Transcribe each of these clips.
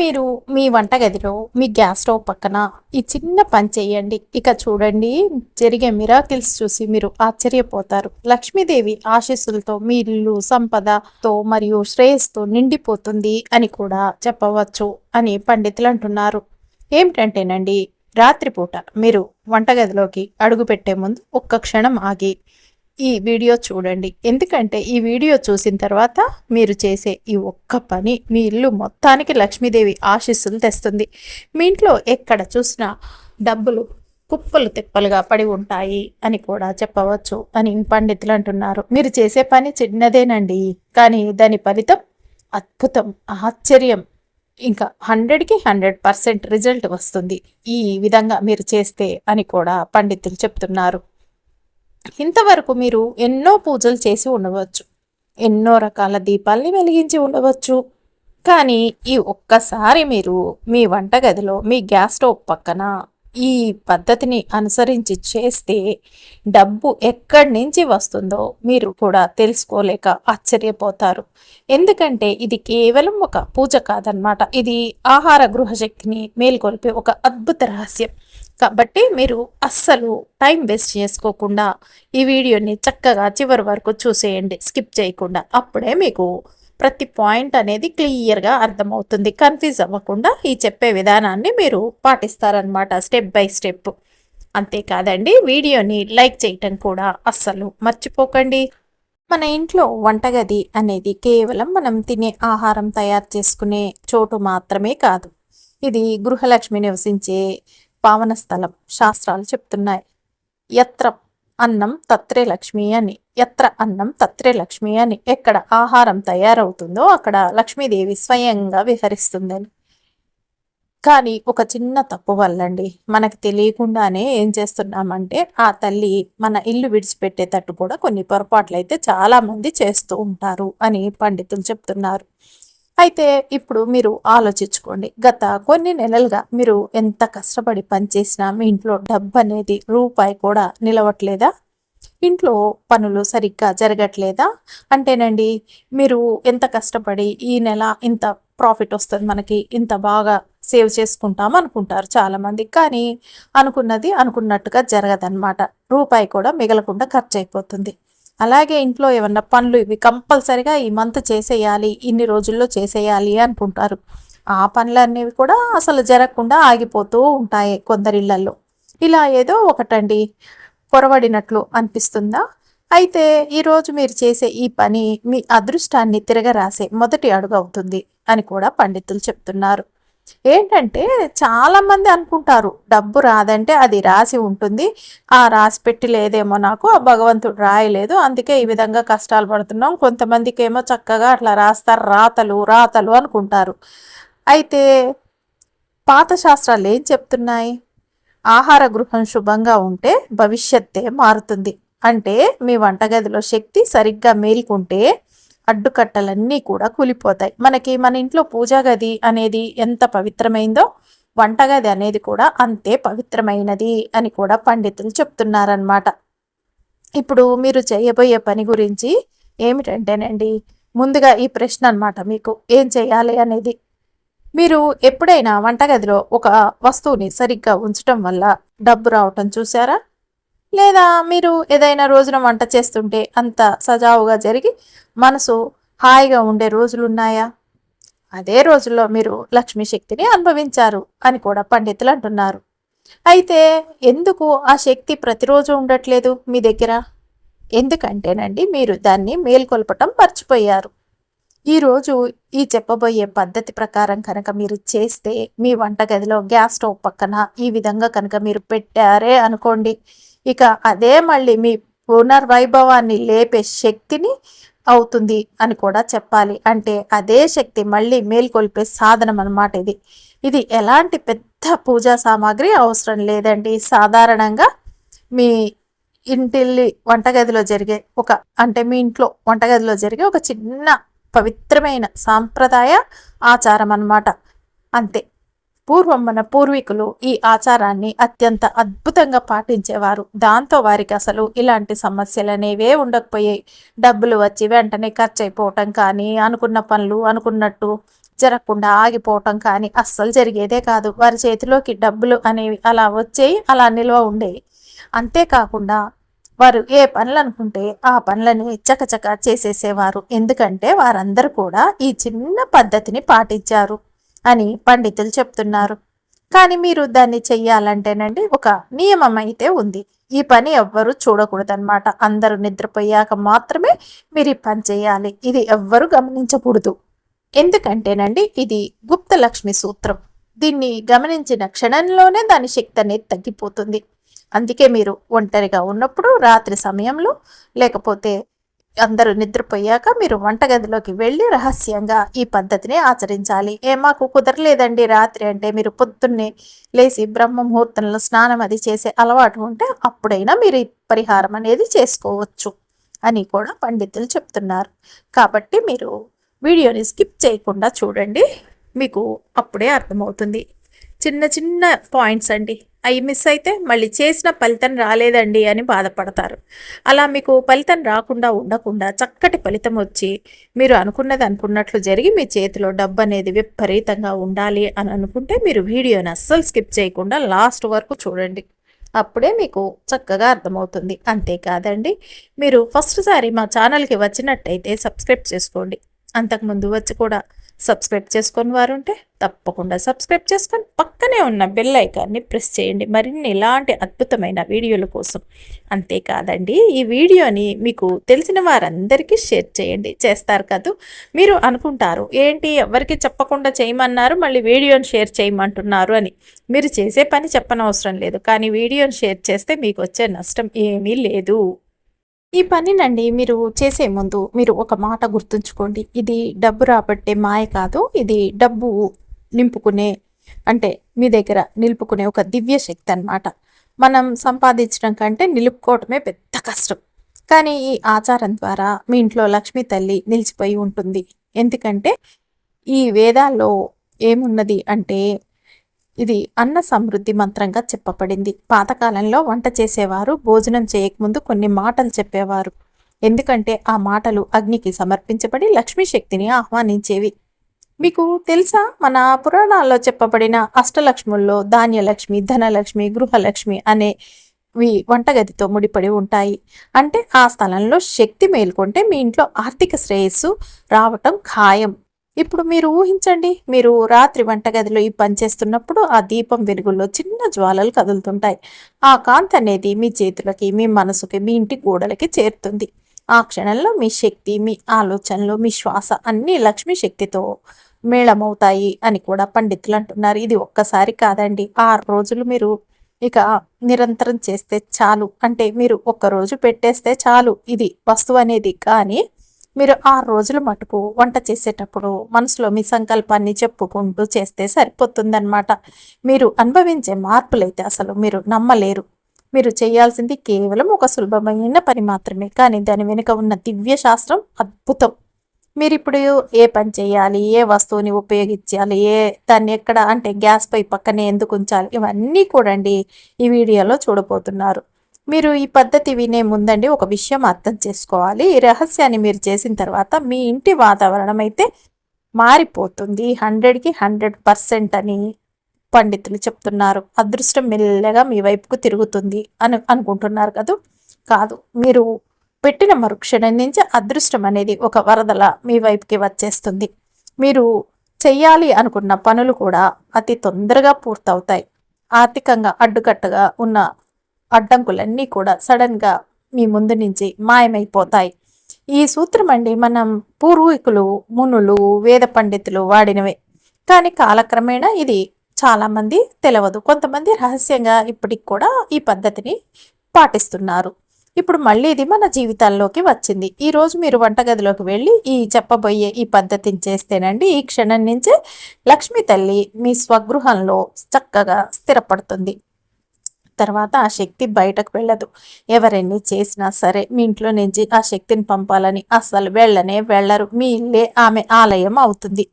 మీరు మీ వంటగదిలో మీ gas stove పక్కన ఈ చిన్న పని చేయండి. ఇక చూడండి జరిగే మిరాకిల్స్ చూసి మీరు ఆశ్చర్యపోతారు. లక్ష్మీదేవి ఆశీస్సులతో మీ ఇల్లు సంపదతో మరియు శ్రేయస్తో నిండిపోతుంది అని కూడా చెప్పవచ్చు అని పండితులు అంటున్నారు. ఏమిటంటేనండి రాత్రిపూట మీరు వంటగదిలోకి అడుగు పెట్టే ముందు ఒక్క క్షణం ఆగి ఈ వీడియో చూడండి. ఎందుకంటే ఈ వీడియో చూసిన తర్వాత మీరు చేసే ఈ ఒక్క పని మీ ఇల్లు మొత్తానికి లక్ష్మీదేవి ఆశీస్సులు తెస్తుంది. మీ ఇంట్లో ఎక్కడ చూసినా డబ్బులు కుప్పలు తిప్పలుగా పడి ఉంటాయి అని కూడా చెప్పవచ్చు అని పండితులు అంటున్నారు. మీరు చేసే పని చిన్నదేనండి. కానీ దాని ఫలితం అద్భుతం ఆశ్చర్యం. ఇంకా హండ్రెడ్కి హండ్రెడ్ పర్సెంట్ రిజల్ట్ వస్తుంది. ఈ విధంగా మీరు చేస్తే అని కూడా పండితులు చెప్తున్నారు. ఇంతవరకు మీరు ఎన్నో పూజలు చేసి ఉండవచ్చు. ఎన్నో రకాల దీపాల్ని వెలిగించి ఉండవచ్చు. కానీ ఈ ఒక్కసారి మీరు మీ వంటగదిలో మీ గ్యాస్ స్టవ్ పక్కన ఈ పద్ధతిని అనుసరించి చేస్తే డబ్బు ఎక్కడి నుంచి వస్తుందో మీరు కూడా తెలుసుకోలేక ఆశ్చర్యపోతారు. ఎందుకంటే ఇది కేవలం ఒక పూజ కాదనమాట ఇది ఆహార గృహశక్తిని మేల్కొల్పే ఒక అద్భుత రహస్యం. కాబట్టి మీరు అస్సలు టైం వేస్ట్ చేసుకోకుండా ఈ వీడియోని చక్కగా చివరి వరకు చూసేయండి. స్కిప్ చేయకుండా. అప్పుడే మీకు ప్రతి పాయింట్ అనేది క్లియర్గా అర్థమవుతుంది. కన్ఫ్యూజ్ అవ్వకుండా ఈ చెప్పే విధానాన్ని మీరు పాటిస్తారనమాట స్టెప్ బై స్టెప్. అంతేకాదండి వీడియోని లైక్ చేయటం కూడా అస్సలు మర్చిపోకండి. మన ఇంట్లో వంటగది అనేది కేవలం మనం తినే ఆహారం తయారు చేసుకునే చోటు మాత్రమే కాదు. ఇది గృహలక్ష్మి నివసించే పావన స్థలం శాస్త్రాలు చెప్తున్నాయి. ఎత్ర అన్నం తత్రే లక్ష్మి అని. ఎత్ర అన్నం తత్రే లక్ష్మి అని. ఎక్కడ ఆహారం తయారవుతుందో అక్కడ లక్ష్మీదేవి స్వయంగా విహరిస్తుందని. కానీ ఒక చిన్న తప్పు వల్లండి. మనకు తెలియకుండానే ఏం చేస్తున్నామంటే ఆ తల్లి మన ఇల్లు విడిచిపెట్టేటట్టు కూడా కొన్ని పొరపాట్లు అయితే చాలామంది చేస్తూ ఉంటారు అని పండితులు చెప్తున్నారు. అయితే ఇప్పుడు మీరు ఆలోచించుకోండి. గత కొన్ని నెలలుగా మీరు ఎంత కష్టపడి పనిచేసినా మీ ఇంట్లో డబ్బు అనేది రూపాయి కూడా నిలవట్లేదా? ఇంట్లో పనులు సరిగ్గా జరగట్లేదా? అంటేనండి మీరు ఎంత కష్టపడి ఈ నెల ఇంత ప్రాఫిట్ వస్తుంది మనకి ఇంత బాగా సేవ్ చేసుకుంటాం అనుకుంటారు చాలామంది. కానీ అనుకున్నది అనుకున్నట్టుగా జరగదన్నమాట. రూపాయి కూడా మిగలకుండా ఖర్చు అయిపోతుంది. అలాగే ఇంట్లో ఏమన్నా పనులు ఇవి కంపల్సరిగా ఈ మంత్ చేసేయాలి ఇన్ని రోజుల్లో చేసేయాలి అనుకుంటారు. ఆ పనులు అనేవి కూడా అసలు జరగకుండా ఆగిపోతూ ఉంటాయి కొందరిళ్ళలో ఇలా ఏదో ఒకటండి. పొరబడినట్లు అనిపిస్తుందా? అయితే ఈరోజు మీరు చేసే ఈ పని మీ అదృష్టాన్ని తిరగరాసే మొదటి అడుగు అవుతుంది అని కూడా పండితులు చెప్తున్నారు. ఏంటంటే చాలామంది అనుకుంటారు డబ్బు రాదంటే అది రాసి ఉంటుంది ఆ రాసి పెట్టి లేదేమో నాకు ఆ భగవంతుడు రాయలేదు అందుకే ఈ విధంగా కష్టాలు పడుతున్నాం కొంతమందికి ఏమో చక్కగా అట్లా రాస్తారు రాతలు రాతలు అనుకుంటారు. అయితే పాత శాస్త్రాలు ఏం చెప్తున్నాయి? ఆహార గృహం శుభంగా ఉంటే భవిష్యత్తే మారుతుంది. అంటే మీ వంటగదిలో శక్తి సరిగ్గా మేల్కుంటే అడ్డుకట్టలన్నీ కూడా కూలిపోతాయి. మనకి మన ఇంట్లో పూజా గది అనేది ఎంత పవిత్రమైందో వంటగది అనేది కూడా అంతే పవిత్రమైనది అని కూడా పండితులు చెప్తున్నారనమాట ఇప్పుడు మీరు చేయబోయే పని గురించి ఏమిటంటేనండి ముందుగా ఈ ప్రశ్న అనమాట మీకు. ఏం చేయాలి అనేది. మీరు ఎప్పుడైనా వంటగదిలో ఒక వస్తువుని సరిగ్గా ఉంచటం వల్ల డబ్బు రావటం చూసారా లేదా మీరు ఏదైనా రోజున వంట చేస్తుంటే అంత సజావుగా జరిగి మనసు హాయిగా ఉండే రోజులు ఉన్నాయా? అదే రోజుల్లో మీరు లక్ష్మీ శక్తిని అనుభవించారు అని కూడా పండితులు అంటున్నారు. అయితే ఎందుకు ఆ శక్తి ప్రతిరోజు ఉండట్లేదు మీ దగ్గర? ఎందుకంటేనండి మీరు దాన్ని మేల్కొల్పటం మర్చిపోయారు. ఈరోజు ఈ చెప్పబోయే పద్ధతి ప్రకారం కనుక మీరు చేస్తే మీ వంటగదిలో గ్యాస్ స్టవ్ పక్కన ఈ విధంగా కనుక మీరు పెట్టారే అనుకోండి ఇక అదే మళ్ళీ మీ పునర్వైభవాన్ని లేపే శక్తిని అవుతుంది అని కూడా చెప్పాలి. అంటే అదే శక్తి మళ్ళీ మేల్కొల్పే సాధనం అనమాట ఇది. ఇది ఎలాంటి పెద్ద పూజా సామాగ్రి అవసరం లేదండి. సాధారణంగా మీ ఇంటిల్లి వంటగదిలో జరిగే ఒక అంటే మీ ఇంట్లో వంటగదిలో జరిగే ఒక చిన్న పవిత్రమైన సాంప్రదాయ ఆచారం అన్నమాట. అంతే. పూర్వం మన పూర్వీకులు ఈ ఆచారాన్ని అత్యంత అద్భుతంగా పాటించేవారు. దాంతో వారికి అసలు ఇలాంటి సమస్యలు అనేవే ఉండకపోయాయి. డబ్బులు వచ్చి వెంటనే ఖర్చు అయిపోవటం కానీ అనుకున్న పనులు అనుకున్నట్టు జరగకుండా ఆగిపోవటం కానీ అస్సలు జరిగేదే కాదు. వారి చేతిలోకి డబ్బులు అనేవి అలా వచ్చేవి అలా నిల్వ ఉండేవి అంతేకాకుండా వారు ఏ పనులు అనుకుంటే ఆ పనులని చకచక చేసేసేవారు. ఎందుకంటే వారందరూ కూడా ఈ చిన్న పద్ధతిని పాటించారు. అని పండితులు చెప్తున్నారు. కానీ మీరు దాన్ని చెయ్యాలంటేనండి ఒక నియమం అయితే ఉంది. ఈ పని ఎవ్వరూ చూడకూడదన్నమాట. అందరూ నిద్రపోయాక మాత్రమే మీరు ఈ పని చేయాలి. ఇది ఎవ్వరూ గమనించకూడదు. ఎందుకంటేనండి ఇది గుప్త లక్ష్మి సూత్రం. దీన్ని గమనించిన క్షణంలోనే దాని శక్తి అనేది తగ్గిపోతుంది. అందుకే మీరు ఒంటరిగా ఉన్నప్పుడు రాత్రి సమయంలో లేకపోతే అందరూ నిద్రపోయాక మీరు వంటగదిలోకి వెళ్ళి రహస్యంగా ఈ పద్ధతిని ఆచరించాలి. ఏ మాకు కుదరలేదండి రాత్రి అంటే మీరు పొద్దున్నే లేచి బ్రహ్మ ముహూర్తంలో స్నానం అది చేసే అలవాటు ఉంటే అప్పుడైనా మీరు ఈ పరిహారం అనేది చేసుకోవచ్చు అని కూడా పండితులు చెప్తున్నారు. కాబట్టి మీరు వీడియోని స్కిప్ చేయకుండా చూడండి. మీకు అప్పుడే అర్థమవుతుంది. చిన్న చిన్న పాయింట్స్ అండి. అవి మిస్ అయితే మళ్ళీ చేసిన ఫలితం రాలేదండి అని బాధపడతారు. అలా మీకు ఫలితం రాకుండా ఉండకుండా చక్కటి ఫలితం వచ్చి మీరు అనుకున్నది అనుకున్నట్లు జరిగి మీ చేతిలో డబ్బు అనేది విపరీతంగా ఉండాలి అని అనుకుంటే మీరు వీడియోని అస్సలు స్కిప్ చేయకుండా లాస్ట్ వరకు చూడండి. అప్పుడే మీకు చక్కగా అర్థమవుతుంది. అంతేకాదండి మీరు ఫస్ట్ సారి మా ఛానల్కి వచ్చినట్టయితే సబ్స్క్రైబ్ చేసుకోండి. అంతకుముందు వచ్చి కూడా సబ్స్క్రైబ్ చేసుకొని వారు ఉంటే తప్పకుండా సబ్స్క్రైబ్ చేసుకొని పక్కనే ఉన్న బెల్ ఐకాన్ని ప్రెస్ చేయండి. మరిన్ని ఇలాంటి అద్భుతమైన వీడియోల కోసం అంతేకాదండి ఈ వీడియోని మీకు తెలిసిన వారందరికీ షేర్ చేయండి. చేస్తారు కాదు మీరు అనుకుంటారు ఏంటి ఎవరికి చెప్పకుండా చేయమన్నారు మళ్ళీ వీడియోని షేర్ చేయమంటున్నారు అని. మీరు చేసే పని చెప్పనవసరం లేదు కానీ వీడియోని షేర్ చేస్తే మీకు వచ్చే నష్టం ఏమీ లేదు. ఈ పనినండి మీరు చేసే ముందు మీరు ఒక మాట గుర్తుంచుకోండి. ఇది డబ్బు రాబట్టే మాయ కాదు ఇది డబ్బు నింపుకునే అంటే మీ దగ్గర నిలుపుకునే ఒక దివ్య శక్తి అనమాట మనం సంపాదించడం కంటే నిలుపుకోవటమే పెద్ద కష్టం. కానీ ఈ ఆచారం ద్వారా మీ ఇంట్లో లక్ష్మీ తల్లి నిలిచిపోయి ఉంటుంది. ఎందుకంటే ఈ వేదాల్లో ఏమున్నది అంటే ఇది అన్న సమృద్ధి మంత్రంగా చెప్పబడింది. పాతకాలంలో వంట చేసేవారు భోజనం చేయకముందు కొన్ని మాటలు చెప్పేవారు. ఎందుకంటే ఆ మాటలు అగ్నికి సమర్పించబడి లక్ష్మీ శక్తిని ఆహ్వానించేవి. మీకు తెలుసా? మన పురాణాల్లో చెప్పబడిన అష్టలక్ష్ముల్లో ధాన్యలక్ష్మి ధనలక్ష్మి గృహలక్ష్మి అనే వంటగదితో ముడిపడి ఉంటాయి. అంటే ఆ స్థలంలో శక్తి మేల్కొంటే మీ ఇంట్లో ఆర్థిక శ్రేయస్సు రావటం ఖాయం. ఇప్పుడు మీరు ఊహించండి మీరు రాత్రి వంటగదిలో ఈ పని చేస్తున్నప్పుడు ఆ దీపం వెలుగుల్లో చిన్న జ్వాలలు కదులుతుంటాయి. ఆ కాంతి అనేది మీ చేతులకి మీ మనసుకి మీ ఇంటి గోడలకి చేరుతుంది. ఆ క్షణంలో మీ శక్తి మీ ఆలోచనలు మీ శ్వాస అన్నీ లక్ష్మీ శక్తితో మేళమవుతాయి అని కూడా పండితులు అంటున్నారు. ఇది ఒక్కసారి కాదండి. ఆరు రోజులు మీరు ఇక నిరంతరం చేస్తే చాలు. అంటే మీరు ఒక్కరోజు పెట్టేస్తే చాలు. ఇది వస్తువు అనేది. కానీ మీరు ఆరు రోజుల మటుకు వంట చేసేటప్పుడు మనసులో మీ సంకల్పాన్ని చెప్పుకుంటూ చేస్తే సరిపోతుందన్నమాట. మీరు అనుభవించే మార్పులైతే అసలు మీరు నమ్మలేరు. మీరు చేయాల్సింది కేవలం ఒక సులభమైన పని మాత్రమే కానీ దాని వెనుక ఉన్న దివ్య శాస్త్రం అద్భుతం. మీరు ఇప్పుడు ఏ పని చేయాలి ఏ వస్తువుని ఉపయోగించాలి ఏ దాన్ని ఎక్కడ అంటే గ్యాస్ పై పక్కనే ఎందుకు ఉంచాలి ఇవన్నీ కూడా ఈ వీడియోలో చూడబోతున్నారు. మీరు ఈ పద్ధతి వినే ముందండి ఒక విషయం అర్థం చేసుకోవాలి. ఈ రహస్యాన్ని మీరు చేసిన తర్వాత మీ ఇంటి వాతావరణం అయితే మారిపోతుంది. హండ్రెడ్కి హండ్రెడ్ పర్సెంట్ అని పండితులు చెప్తున్నారు. అదృష్టం మెల్లగా మీ వైపుకు తిరుగుతుంది అని అనుకుంటున్నారు కదా? కాదు మీరు పెట్టిన మరుక్షణం నుంచి అదృష్టం అనేది ఒక వరదల మీ వైపుకి వచ్చేస్తుంది. మీరు చెయ్యాలి అనుకున్న పనులు కూడా అతి తొందరగా పూర్తవుతాయి. ఆర్థికంగా అడ్డుకట్టగా ఉన్న అడ్డంకులన్నీ కూడా సడన్గా మీ ముందు నుంచి మాయమైపోతాయి. ఈ సూత్రం అండి మనం పూర్వీకులు మునులు వేద పండితులు వాడినవే. కానీ కాలక్రమేణా ఇది చాలామంది తెలియదు కొంతమంది రహస్యంగా ఇప్పటికి కూడా ఈ పద్ధతిని పాటిస్తున్నారు. ఇప్పుడు మళ్ళీ ఇది మన జీవితాల్లోకి వచ్చింది. ఈ రోజు మీరు వంటగదిలోకి వెళ్ళి ఈ చెప్పబోయే ఈ పద్ధతిని చేస్తేనండి ఈ క్షణం నుంచే లక్ష్మీ తల్లి మీ స్వగృహంలో చక్కగా స్థిరపడుతుంది. తర్వాత ఆ శక్తి బయటకు వెళ్ళదు. ఎవరెన్ని చేసినా సరే మీ ఇంట్లో నుంచి ఆ శక్తిని పంపాలని అస్సలు వెళ్ళనే వెళ్ళరు. మీ ఇల్లే ఆమె ఆలయం అవుతుంది.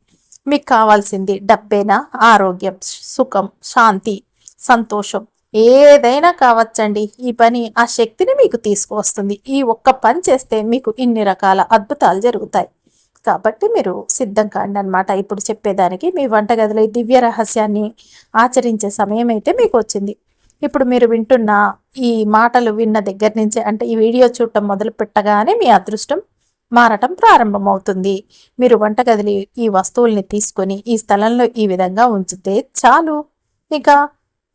మీకు కావాల్సింది డబ్బేనా? ఆరోగ్యం సుఖం శాంతి సంతోషం. ఏదైనా కావచ్చండి. ఈ పని ఆ శక్తిని మీకు తీసుకువస్తుంది. ఈ ఒక్క పని చేస్తే మీకు ఇన్ని రకాల అద్భుతాలు జరుగుతాయి. కాబట్టి మీరు సిద్ధం కాండి అనమాట ఇప్పుడు చెప్పేదానికి మీ వంటగదిలో దివ్య రహస్యాన్ని ఆచరించే సమయం అయితే మీకు వచ్చింది. ఇప్పుడు మీరు వింటున్న ఈ మాటలు విన్న దగ్గర నుంచి అంటే ఈ వీడియో చూడటం మొదలు పెట్టగానే మీ అదృష్టం మారటం ప్రారంభమవుతుంది. మీరు వంటగదిలో ఈ వస్తువుల్ని తీసుకొని ఈ స్థలంలో ఈ విధంగా ఉంచితే చాలు. ఇక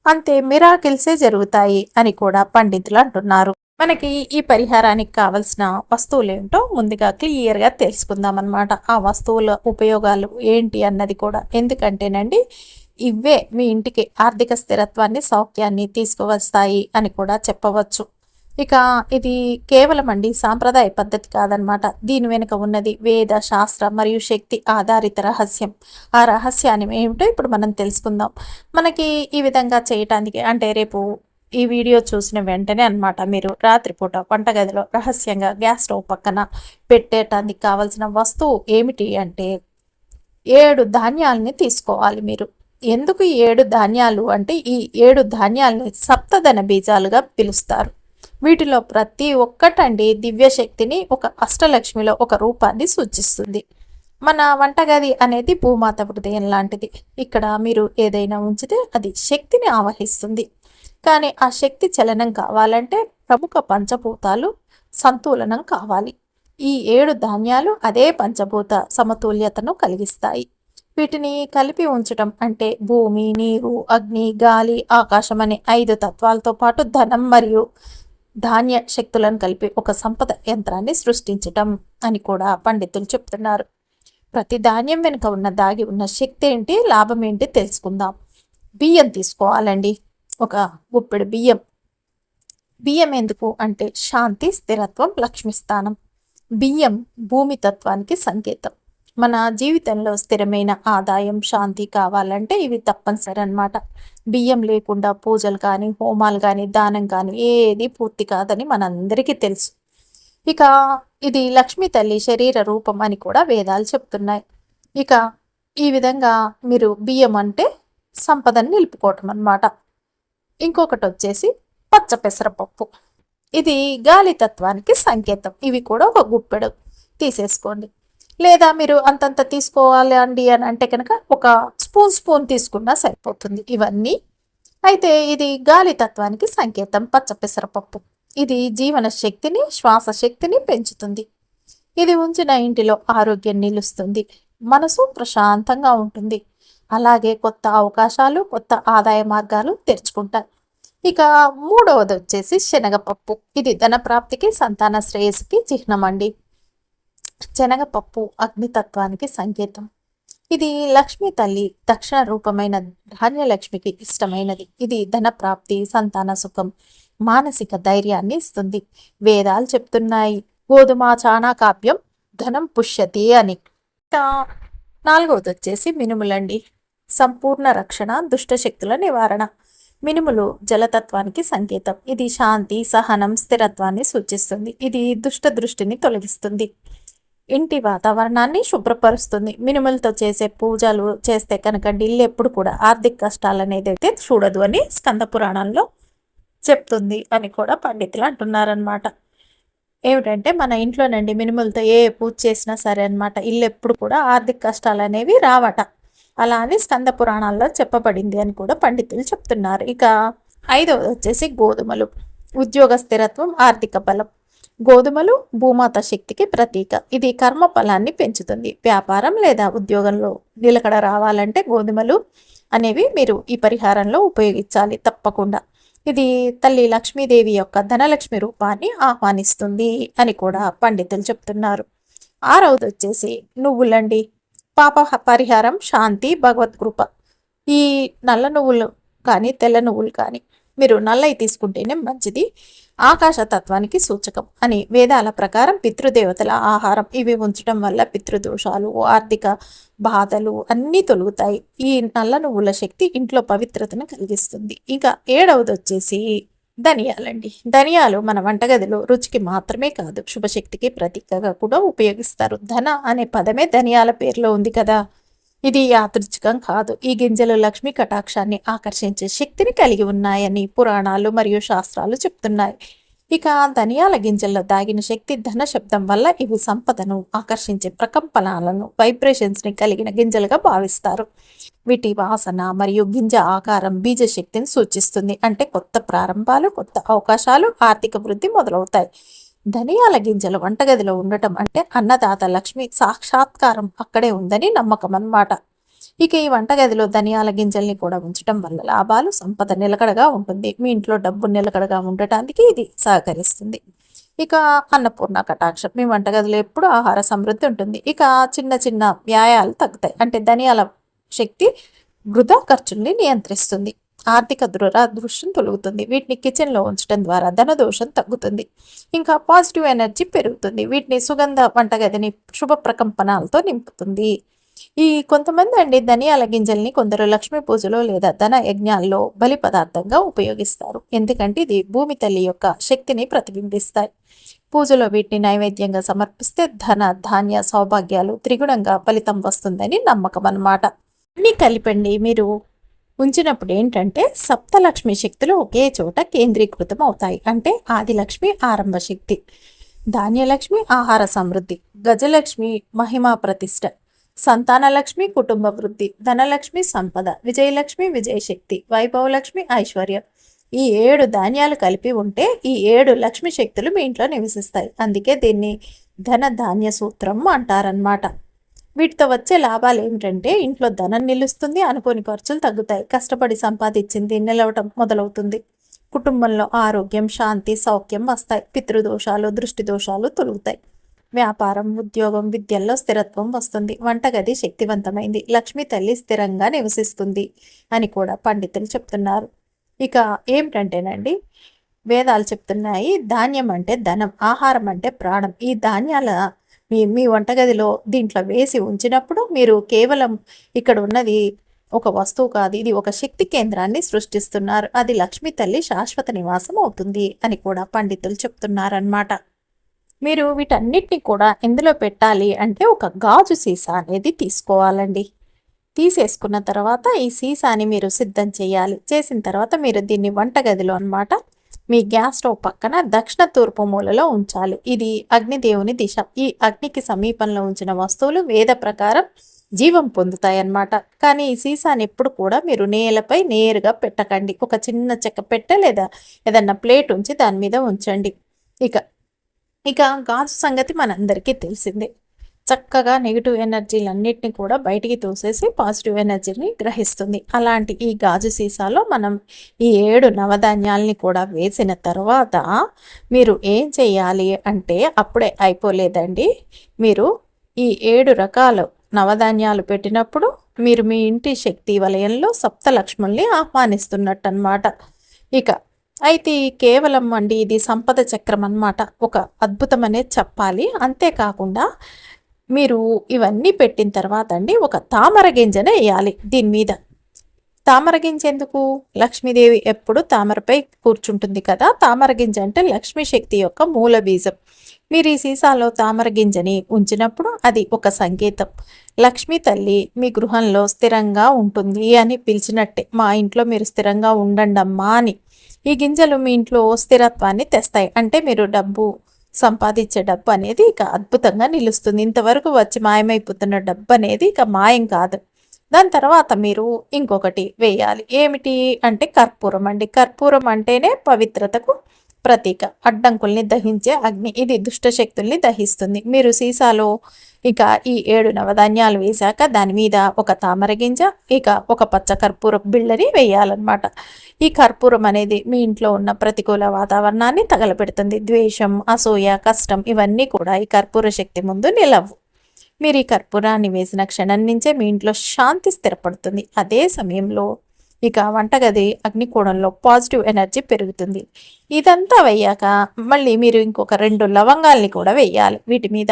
అంతే మిరాకిల్సే జరుగుతాయి అని కూడా పండితులు అంటున్నారు. మనకి ఈ పరిహారానికి కావలసిన వస్తువులు ఏంటో ముందుగా క్లియర్గా తెలుసుకుందాం అనమాట ఆ వస్తువుల ఉపయోగాలు ఏంటి అన్నది కూడా. ఎందుకంటేనండి ఇవే మీ ఇంటికి ఆర్థిక స్థిరత్వాన్ని సౌఖ్యాన్ని తీసుకువస్తాయి అని కూడా చెప్పవచ్చు. ఇక ఇది కేవలం అండి సాంప్రదాయ పద్ధతి కాదనమాట దీని వెనుక ఉన్నది వేద శాస్త్ర మరియు శక్తి ఆధారిత రహస్యం. ఆ రహస్యాన్ని ఏమిటో ఇప్పుడు మనం తెలుసుకుందాం. మనకి ఈ విధంగా చేయటానికి అంటే రేపు ఈ వీడియో చూసిన వెంటనే అనమాట మీరు రాత్రిపూట వంటగదిలో రహస్యంగా గ్యాస్ స్టవ్ పక్కన పెట్టేటానికి కావాల్సిన వస్తువు ఏమిటి అంటే ఏడు ధాన్యాలని తీసుకోవాలి మీరు. ఎందుకు ఏడు ధాన్యాలు అంటే ఈ ఏడు ధాన్యాలని సప్తధన బీజాలుగా పిలుస్తారు? వీటిలో ప్రతి ఒక్కటండి దివ్యశక్తిని ఒక అష్టలక్ష్మిలో ఒక రూపాన్ని సూచిస్తుంది. మన వంటగది అనేది భూమాత హృదయం లాంటిది. ఇక్కడ మీరు ఏదైనా ఉంచితే అది శక్తిని ఆవహిస్తుంది. కానీ ఆ శక్తి చలనం కావాలంటే ప్రముఖ పంచభూతాలు సంతులనం కావాలి. ఈ ఏడు ధాన్యాలు అదే పంచభూత సమతుల్యతను కలిగిస్తాయి. వీటిని కలిపి ఉంచటం అంటే భూమి నీరు అగ్ని గాలి ఆకాశం అనే ఐదు తత్వాలతో పాటు ధనం మరియు ధాన్య శక్తులను కలిపి ఒక సంపద యంత్రాన్ని సృష్టించటం అని కూడా పండితులు చెప్తున్నారు. ప్రతి ధాన్యం వెనుక ఉన్న దాగి ఉన్న శక్తి ఏంటి లాభం ఏంటి తెలుసుకుందాం. బియ్యం తీసుకోవాలండి. ఒక గుప్పెడు బియ్యం. బియ్యం ఎందుకు అంటే శాంతి స్థిరత్వం లక్ష్మి స్థానం బియ్యం భూమి తత్వానికి సంకేతం. మన జీవితంలో స్థిరమైన ఆదాయం శాంతి కావాలంటే ఇవి తప్పనిసరి అనమాట బియ్యం లేకుండా పూజలు కానీ హోమాలు కానీ దానం కానీ ఏది పూర్తి కాదని మనందరికీ తెలుసు. ఇక ఇది లక్ష్మీ తల్లి శరీర రూపం అని కూడా వేదాలు చెప్తున్నాయి. ఇక ఈ విధంగా మీరు బియ్యం అంటే సంపదను నిలుపుకోవటం అనమాట ఇంకొకటి వచ్చేసి పచ్చ పెసరపప్పు. ఇది గాలి తత్వానికి సంకేతం. ఇవి కూడా ఒక గుప్పెడు. తీసేసుకోండి. లేదా మీరు అంతంత తీసుకోవాలి అండి అని అంటే కనుక ఒక స్పూన్ స్పూన్ తీసుకున్నా సరిపోతుంది ఇవన్నీ. అయితే ఇది గాలి తత్వానికి సంకేతం పచ్చ పెసరపప్పు. ఇది జీవన శక్తిని శ్వాస శక్తిని పెంచుతుంది. ఇది ఉంచిన ఇంటిలో ఆరోగ్యం నిలుస్తుంది మనసు ప్రశాంతంగా ఉంటుంది. అలాగే కొత్త అవకాశాలు కొత్త ఆదాయ మార్గాలు తెరుచుకుంటాయి. ఇక మూడవది వచ్చేసి శనగపప్పు. ఇది ధన ప్రాప్తికి సంతాన శ్రేయస్సుకి చిహ్నం అండి శనగపప్పు అగ్నితత్వానికి సంకేతం. ఇది లక్ష్మి తల్లి దక్షిణ రూపమైన ధాన్యలక్ష్మికి ఇష్టమైనది. ఇది ధన ప్రాప్తి సంతాన సుఖం మానసిక ధైర్యాన్ని ఇస్తుంది. వేదాలు చెప్తున్నాయి. గోధుమ చానా కావ్యం ధనం పుష్యతి అని. నాలుగవది వచ్చేసి మినుములండి. సంపూర్ణ రక్షణ దుష్టశక్తుల నివారణ. మినుములు జలతత్వానికి సంకేతం. ఇది శాంతి సహనం స్థిరత్వాన్ని సూచిస్తుంది. ఇది దుష్ట దృష్టిని తొలగిస్తుంది. ఇంటి వాతావరణాన్ని శుభ్రపరుస్తుంది. మినుములతో చేసే పూజలు చేస్తే కనుక ఢిల్లీ ఎప్పుడు కూడా ఆర్థిక కష్టాలు అనేది అయితే చూడదు అని స్కంద పురాణంలో చెప్తుంది అని కూడా పండితులు అంటున్నారనమాట ఏమిటంటే మన ఇంట్లోనండి మినుములతో ఏ పూజ చేసినా సరే అనమాట ఇల్లు ఎప్పుడు కూడా ఆర్థిక కష్టాలు అనేవి రావట. అలా అని స్కంద పురాణాల్లో చెప్పబడింది అని కూడా పండితులు చెప్తున్నారు. ఇక ఐదవది వచ్చేసి గోధుమలు. ఉద్యోగ స్థిరత్వం ఆర్థిక బలం. గోధుమలు భూమాత శక్తికి ప్రతీక. ఇది కర్మ ఫలాన్ని పెంచుతుంది. వ్యాపారం లేదా ఉద్యోగంలో నిలకడ రావాలంటే గోధుమలు అనేవి మీరు ఈ పరిహారంలో ఉపయోగించాలి తప్పకుండా. ఇది తల్లి లక్ష్మీదేవి యొక్క ధనలక్ష్మి రూపాన్ని ఆహ్వానిస్తుంది అని కూడా పండితులు చెప్తున్నారు. ఆరవది వచ్చేసి నువ్వులండి. పాప పరిహారం శాంతి భగవద్కృప ఈ నల్ల నువ్వులు కానీ తెల్ల నువ్వులు కానీ మీరు నల్లయి తీసుకుంటేనే మంచిది. ఆకాశ తత్వానికి సూచకం అని వేదాల ప్రకారం పితృదేవతల ఆహారం. ఇవి ఉంచడం వల్ల పితృదోషాలు ఆర్థిక బాధలు అన్నీ తొలుగుతాయి. ఈ నల్ల నువ్వుల శక్తి ఇంట్లో పవిత్రతను కలిగిస్తుంది. ఇంకా ఏడవది వచ్చేసి ధనియాలండి. ధనియాలు మన వంటగదిలో రుచికి మాత్రమే కాదు శుభశక్తికి ప్రతీకగా కూడా ఉపయోగిస్తారు. ధన అనే పదమే ధనియాల పేరులో ఉంది కదా. ఇది యాదృచ్ఛికం కాదు. ఈ గింజలు లక్ష్మీ కటాక్షాన్ని ఆకర్షించే శక్తిని కలిగి ఉన్నాయని పురాణాలు మరియు శాస్త్రాలు చెప్తున్నాయి. ఇక ధనియాల గింజల్లో దాగిన శక్తి ధన శబ్దం వల్ల ఇవి సంపదను ఆకర్షించే ప్రకంపనాలను వైబ్రేషన్స్ని కలిగిన గింజలుగా భావిస్తారు. వీటి వాసన మరియు గింజ ఆకారం బీజ శక్తిని సూచిస్తుంది. అంటే కొత్త ప్రారంభాలు కొత్త అవకాశాలు ఆర్థిక వృద్ధి మొదలవుతాయి. ధనియాల గింజలు వంటగదిలో ఉండటం అంటే అన్నదాత లక్ష్మి సాక్షాత్కారం అక్కడే ఉందని నమ్మకం అన్నమాట ఇక ఈ వంటగదిలో ధనియాల గింజల్ని కూడా ఉంచడం వల్ల లాభాలు సంపద నిలకడగా ఉంటుంది. మీ ఇంట్లో డబ్బు నిలకడగా ఉండటానికి ఇది సహకరిస్తుంది. ఇక అన్నపూర్ణ కటాక్షం. మీ వంటగదిలో ఎప్పుడు ఆహార సమృద్ధి ఉంటుంది. ఇక చిన్న చిన్న వ్యాయాలు తగ్గుతాయి. అంటే ధనియాల శక్తి వృధా ఖర్చుల్ని నియంత్రిస్తుంది. ఆర్థిక దురదృష్టం తొలుగుతుంది. వీటిని కిచెన్లో ఉంచడం ద్వారా ధనదోషం తగ్గుతుంది. ఇంకా పాజిటివ్ ఎనర్జీ పెరుగుతుంది. వీటిని సుగంధ వంటగదిని శుభ ప్రకంపనాలతో నింపుతుంది. ఈ కొంతమంది అండి ధనియాల గింజల్ని కొందరు లక్ష్మీ పూజలో లేదా ధన యజ్ఞాల్లో బలి పదార్థంగా ఉపయోగిస్తారు. ఎందుకంటే ఇది భూమి తల్లి యొక్క శక్తిని ప్రతిబింబిస్తాయి. పూజలో వీటిని నైవేద్యంగా సమర్పిస్తే ధన ధాన్య సౌభాగ్యాలు త్రిగుణంగా ఫలితం వస్తుందని నమ్మకం అన్నమాట అన్ని కలిపండి. మీరు ఉంచినప్పుడు ఏంటంటే సప్తలక్ష్మి శక్తులు ఒకే చోట కేంద్రీకృతం అవుతాయి. అంటే ఆదిలక్ష్మి ఆరంభ శక్తి ధాన్యలక్ష్మి ఆహార సమృద్ధి గజలక్ష్మి మహిమా ప్రతిష్ట సంతానలక్ష్మి కుటుంబ వృద్ధి ధనలక్ష్మి సంపద విజయలక్ష్మి విజయశక్తి వైభవలక్ష్మి ఐశ్వర్యం. ఈ ఏడు ధాన్యాలు కలిపి ఉంటే ఈ ఏడు లక్ష్మి శక్తులు మీ ఇంట్లో నివసిస్తాయి. అందుకే దీన్ని ధన ధాన్య సూత్రం అంటారనమాట వీటితో వచ్చే లాభాలు ఏమిటంటే ఇంట్లో ధనం నిలుస్తుంది అనుకోని ఖర్చులు తగ్గుతాయి. కష్టపడి సంపాదించింది నిలవటం మొదలవుతుంది. కుటుంబంలో ఆరోగ్యం శాంతి సౌఖ్యం వస్తాయి. పితృదోషాలు దృష్టి దోషాలు తొలుగుతాయి. వ్యాపారం ఉద్యోగం విద్యల్లో స్థిరత్వం వస్తుంది. వంటగది శక్తివంతమైంది. లక్ష్మీ తల్లి స్థిరంగా నివసిస్తుంది అని కూడా పండితులు చెప్తున్నారు. ఇక ఏమిటంటేనండి వేదాలు చెప్తున్నాయి ధాన్యం అంటే ధనం ఆహారం అంటే ప్రాణం. ఈ ధాన్యాల మీ మీ వంటగదిలో దీంట్లో వేసి ఉంచినప్పుడు మీరు కేవలం ఇక్కడ ఉన్నది ఒక వస్తువు కాదు ఇది ఒక శక్తి కేంద్రాన్ని సృష్టిస్తున్నారు. అది లక్ష్మీ తల్లి శాశ్వత నివాసం అవుతుంది అని కూడా పండితులు చెప్తున్నారనమాట మీరు వీటన్నిటిని కూడా ఎందులో పెట్టాలి అంటే ఒక గాజు సీసా అనేది తీసుకోవాలండి. తీసేసుకున్న తర్వాత ఈ సీసాని మీరు సిద్ధం చేయాలి. చేసిన తర్వాత మీరు దీన్ని వంటగదిలో అనమాట మీ గ్యాస్ స్టవ్ పక్కన దక్షిణ తూర్పు మూలలో ఉంచాలి. ఇది అగ్నిదేవుని దిశ. ఈ అగ్నికి సమీపంలో ఉంచిన వస్తువులు వేద ప్రకారం జీవం పొందుతాయి అన్నమాట కానీ ఈ సీసాని ఎప్పుడు కూడా మీరు నేలపై నేరుగా పెట్టకండి. ఒక చిన్న చెక్క పెట్ట లేదా ఏదన్నా ప్లేట్ ఉంచి దాని మీద ఉంచండి. ఇక ఇక గాజు సంగతి మనందరికీ తెలిసిందే. చక్కగా నెగిటివ్ ఎనర్జీలన్నిటిని కూడా బయటికి తోసేసి పాజిటివ్ ఎనర్జీని గ్రహిస్తుంది. అలాంటి ఈ గాజు సీసాలో మనం ఈ ఏడు నవధాన్యాల్ని కూడా వేసిన తర్వాత మీరు ఏం చేయాలి అంటే అప్పుడే అయిపోలేదండి. మీరు ఈ ఏడు రకాల నవధాన్యాలు పెట్టినప్పుడు మీరు మీ ఇంటి శక్తి వలయంలో సప్తలక్ష్ముల్ని ఆహ్వానిస్తున్నట్టు అనమాట ఇక అయితే కేవలం అండి ఇది సంపద చక్రం అన్నమాట ఒక అద్భుతం చెప్పాలి. అంతేకాకుండా మీరు ఇవన్నీ పెట్టిన తర్వాత అండి ఒక తామర గింజను వేయాలి దీని మీద. తామర గింజ ఎందుకు? లక్ష్మీదేవి ఎప్పుడు తామరపై కూర్చుంటుంది కదా తామర గింజ అంటే లక్ష్మీ శక్తి యొక్క మూల బీజం. మీరు ఈ సీసాలో తామర గింజని ఉంచినప్పుడు అది ఒక సంకేతం. లక్ష్మీ తల్లి మీ గృహంలో స్థిరంగా ఉంటుంది అని పిలిచినట్టే మా ఇంట్లో మీరు స్థిరంగా ఉండండి అమ్మా అని. ఈ గింజలు మీ ఇంట్లో స్థిరత్వాన్ని తెస్తాయి. అంటే మీరు డబ్బు సంపాదించే డబ్బు అనేది ఇక అద్భుతంగా నిలుస్తుంది. ఇంతవరకు వచ్చి మాయమైపోతున్న డబ్బు అనేది ఇక మాయం కాదు. దాని తర్వాత మీరు ఇంకొకటి వేయాలి. ఏమిటి అంటే కర్పూరం అండి. కర్పూరం అంటేనే పవిత్రతకు ప్రతీక. అడ్డంకుల్ని దహించే అగ్ని. ఇది దుష్టశక్తుల్ని దహిస్తుంది. మీరు సీసాలో ఇక ఈ ఏడు నవధాన్యాలు వేశాక దాని మీద ఒక తామర గింజ ఇక ఒక పచ్చ కర్పూర బిళ్ళని వేయాలన్నమాట. ఈ కర్పూరం అనేది మీ ఇంట్లో ఉన్న ప్రతికూల వాతావరణాన్ని తగలపెడుతుంది ద్వేషం అసూయ కష్టం ఇవన్నీ కూడా ఈ కర్పూర శక్తి ముందు నిలవు. మీరు ఈ కర్పూరాన్ని వేసిన క్షణం నుంచే మీ ఇంట్లో శాంతి స్థిరపడుతుంది. అదే సమయంలో ఇక వంటగది అగ్నికోణంలో పాజిటివ్ ఎనర్జీ పెరుగుతుంది. ఇదంతా వేయాక మళ్ళీ మీరు ఇంకొక రెండు లవంగాల్ని కూడా వేయాలి వీటి మీద.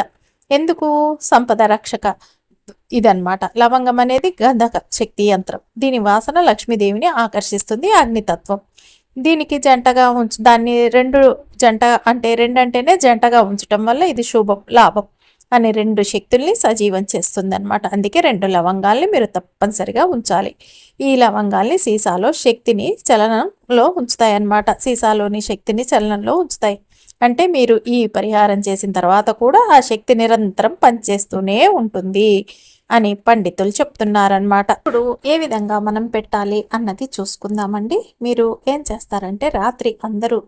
ఎందుకు? సంపద రక్షక ఇదన్నమాట. లవంగం అనేది గంధక శక్తి యంత్రం. దీని వాసన లక్ష్మీదేవిని ఆకర్షిస్తుంది అగ్నితత్వం. దీనికి జంటగా ఉంచు దాన్ని రెండు జంట అంటే రెండంటేనే జంటగా ఉంచటం వల్ల ఇది శుభం లాభం. అనే రెండు శక్తుల్ని సజీవం చేస్తుంది అనమాట అందుకే రెండు లవంగాల్ని మీరు తప్పనిసరిగా ఉంచాలి. ఈ లవంగాల్ని సీసాలో శక్తిని చలనంలో ఉంచుతాయి అన్నమాట సీసాలోని శక్తిని చలనంలో ఉంచుతాయి. అంటే మీరు ఈ పరిహారం చేసిన తర్వాత కూడా ఆ శక్తి నిరంతరం పనిచేస్తూనే ఉంటుంది అని పండితులు చెప్తున్నారనమాట ఇప్పుడు ఏ విధంగా మనం పెట్టాలి అన్నది చూసుకుందామండి. మీరు ఏం చేస్తారంటే రాత్రి అందరూ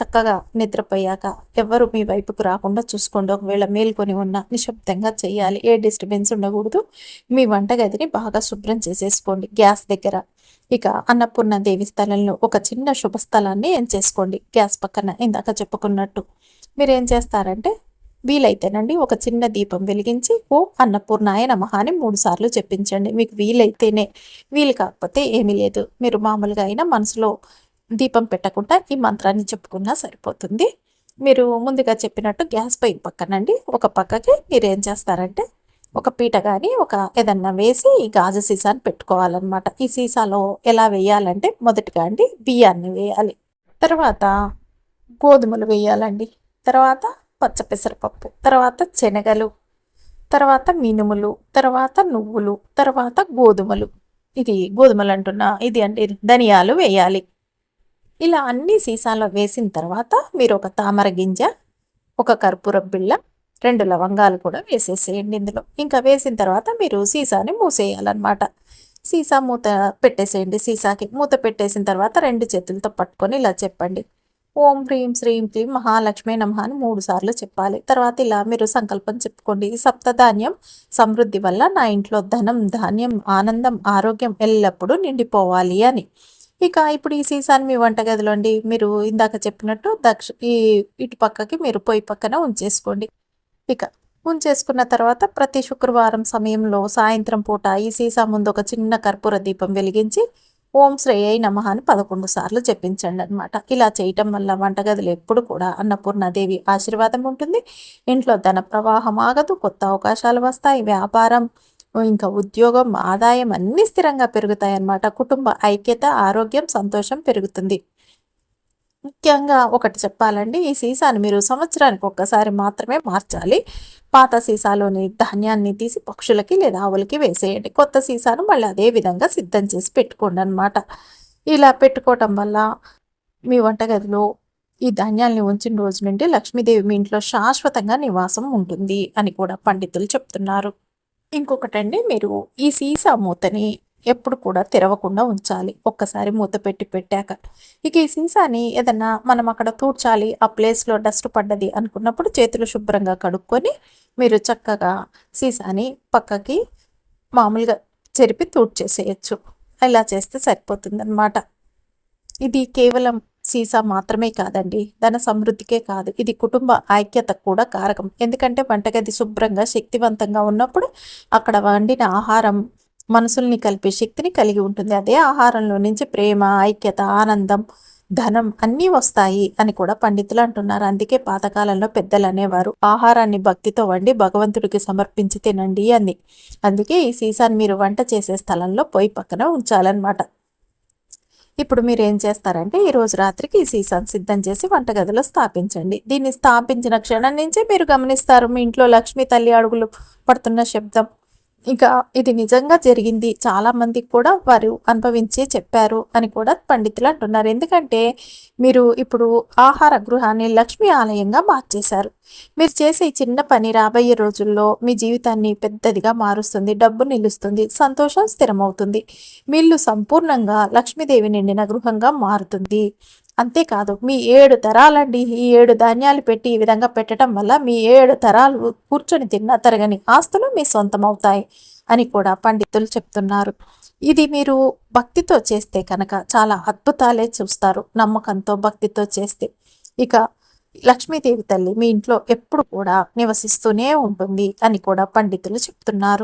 చక్కగా నిద్రపోయాక ఎవరు మీ వైపుకు రాకుండా చూసుకోండి. ఒకవేళ మేల్కొని ఉన్న నిశ్శబ్దంగా చేయాలి. ఏ డిస్టర్బెన్స్ ఉండకూడదు. మీ వంటగదిని బాగా శుభ్రం చేసేసుకోండి. గ్యాస్ దగ్గర ఇక అన్నపూర్ణ దేవి స్థలంలో ఒక చిన్న శుభస్థలాన్ని ఏం చేసుకోండి? గ్యాస్ పక్కన ఇందాక చెప్పుకున్నట్టు. మీరు ఏం చేస్తారంటే వీలైతేనండి ఒక చిన్న దీపం వెలిగించి ఓ అన్నపూర్ణాయ నమహ అని మూడు సార్లు చెప్పించండి. మీకు వీలైతేనే వీలు కాకపోతే ఏమీ లేదు. మీరు మామూలుగా అయినా మనసులో దీపం పెట్టకుండా ఈ మంత్రాన్ని చెప్పుకున్నా సరిపోతుంది. మీరు ముందుగా చెప్పినట్టు గ్యాస్ పై పక్కనండి. ఒక పక్కకి మీరు ఏం చేస్తారంటే ఒక పీట కానీ ఒక ఏదన్నా వేసి ఈ గాజు సీసాని పెట్టుకోవాలన్నమాట. ఈ సీసాలో ఎలా వేయాలంటే మొదటిగా అండి బియ్యాన్ని వేయాలి. తర్వాత గోధుమలు వేయాలండి. తర్వాత పచ్చ పెసరపప్పు తర్వాత శనగలు తర్వాత మినుములు తర్వాత నువ్వులు తర్వాత గోధుమలు. ఇది గోధుమలు అంటున్నా ఇది అంటే ధనియాలు వేయాలి. ఇలా అన్ని సీసాలో వేసిన తర్వాత మీరు ఒక తామర గింజ ఒక కర్పూర బిళ్ళ రెండు లవంగాలు కూడా వేసేసేయండి ఇందులో. ఇంకా వేసిన తర్వాత మీరు సీసాని మూసేయాలన్నమాట. సీసా మూత పెట్టేసేయండి సీసాకి. మూత పెట్టేసిన తర్వాత రెండు చేతులతో పట్టుకొని ఇలా చెప్పండి. ఓం హ్రీం శ్రీం క్లీం మహాలక్ష్మి నమ అని మూడు సార్లు చెప్పాలి. తర్వాత ఇలా మీరు సంకల్పం చెప్పుకోండి. సప్తధాన్యం సమృద్ధి వల్ల నా ఇంట్లో ధనం ధాన్యం ఆనందం ఆరోగ్యం ఎల్లప్పుడూ నిండిపోవాలి అని. ఇక ఇప్పుడు ఈ సీసాని మీ వంటగదిలో అండి. మీరు ఇందాక చెప్పినట్టు దక్ష ఈ ఇటు పక్కకి మీరు పొయ్యి పక్కన ఉంచేసుకోండి. ఇక ఉంచేసుకున్న తర్వాత ప్రతి శుక్రవారం సమయంలో సాయంత్రం పూట ఈ సీసా ముందు ఒక చిన్న కర్పూర దీపం వెలిగించి ఓం శ్రేయ నమ అని పదకొండు సార్లు చెప్పించండి అనమాట ఇలా చేయటం వల్ల వంటగదిలో ఎప్పుడు కూడా అన్నపూర్ణాదేవి ఆశీర్వాదం ఉంటుంది. ఇంట్లో ధన ప్రవాహం ఆగదు కొత్త అవకాశాలు వస్తాయి. వ్యాపారం ఇంకా ఉద్యోగం ఆదాయం అన్నీ స్థిరంగా పెరుగుతాయి అన్నమాట కుటుంబ ఐక్యత ఆరోగ్యం సంతోషం పెరుగుతుంది. ముఖ్యంగా ఒకటి చెప్పాలండి ఈ సీసాను మీరు సంవత్సరానికి ఒక్కసారి మాత్రమే మార్చాలి. పాత సీసాలోని ధాన్యాన్ని తీసి పక్షులకి లేదా ఆవులకి వేసేయండి. కొత్త సీసాను మళ్ళీ అదే విధంగా సిద్ధం చేసి పెట్టుకోండి అనమాట ఇలా పెట్టుకోవటం వల్ల మీ వంటగదిలో ఈ ధాన్యాల్ని ఉంచిన రోజు నుండి లక్ష్మీదేవి మీ ఇంట్లో శాశ్వతంగా నివాసం ఉంటుంది అని కూడా పండితులు చెప్తున్నారు. ఇంకొకటండి మీరు ఈ సీసా మూతని ఎప్పుడు కూడా తెరవకుండా ఉంచాలి. ఒక్కసారి మూత పెట్టి పెట్టాక. ఇక ఈ సీసాని ఏదన్నా మనం అక్కడ తూడ్చాలి ఆ ప్లేస్లో డస్ట్ పడ్డది అనుకున్నప్పుడు చేతులు శుభ్రంగా కడుక్కొని మీరు చక్కగా సీసాని పక్కకి మామూలుగా చెరిపి తూడ్చేసేయచ్చు. ఇలా చేస్తే సరిపోతుంది అనమాట ఇది కేవలం సీసా మాత్రమే కాదండి ధన సమృద్ధికే కాదు. ఇది కుటుంబ ఐక్యత కూడా కారకం. ఎందుకంటే వంటగది శుభ్రంగా శక్తివంతంగా ఉన్నప్పుడు అక్కడ వండిన ఆహారం మనసుల్ని కలిపే శక్తిని కలిగి ఉంటుంది. అదే ఆహారంలో నుంచి ప్రేమ ఐక్యత ఆనందం ధనం అన్నీ వస్తాయి అని కూడా పండితులు అంటున్నారు. అందుకే పాతకాలంలో పెద్దలు అనేవారు ఆహారాన్ని భక్తితో వండి భగవంతుడికి సమర్పించి తినండి అని. అందుకే ఈ సీసాన్ని మీరు వంట చేసే స్థలంలో పొయ్యి పక్కన ఉంచాలన్నమాట. ఇప్పుడు మీరు ఏం చేస్తారంటే ఈరోజు రాత్రికి ఈ సీసాను సిద్ధం చేసి వంటగదిలో స్థాపించండి. దీన్ని స్థాపించిన క్షణం నుంచే మీరు గమనిస్తారు. మీ ఇంట్లో లక్ష్మీ తల్లి అడుగులు పడుతున్న శబ్దం. ఇంకా ఇది నిజంగా జరిగింది. చాలా మందికి కూడా వారు అనుభవించి చెప్పారు అని కూడా పండితులు అంటున్నారు. ఎందుకంటే మీరు ఇప్పుడు ఆహార గృహాన్ని లక్ష్మీ ఆలయంగా మార్చేశారు. మీరు చేసే చిన్న పని రాబోయే రోజుల్లో మీ జీవితాన్ని పెద్దదిగా మారుస్తుంది డబ్బు నిలుస్తుంది సంతోషం స్థిరమవుతుంది. మీ ఇల్లు సంపూర్ణంగా లక్ష్మీదేవి నిండిన గృహంగా మారుతుంది. అంతేకాదు మీ ఏడు తరాలండి. ఈ ఏడు ధాన్యాలు పెట్టి ఈ విధంగా పెట్టడం వల్ల మీ ఏడు తరాలు కూర్చొని తిన్న తరగని ఆస్తులు మీ సొంతం అవుతాయి అని కూడా పండితులు చెప్తున్నారు. ఇది మీరు భక్తితో చేస్తే కనుక చాలా అద్భుతాలే చూస్తారు నమ్మకంతో భక్తితో చేస్తే. ఇక లక్ష్మీదేవి తల్లి మీ ఇంట్లో ఎప్పుడు కూడా నివసిస్తూనే ఉంటుంది అని కూడా పండితులు చెప్తున్నారు.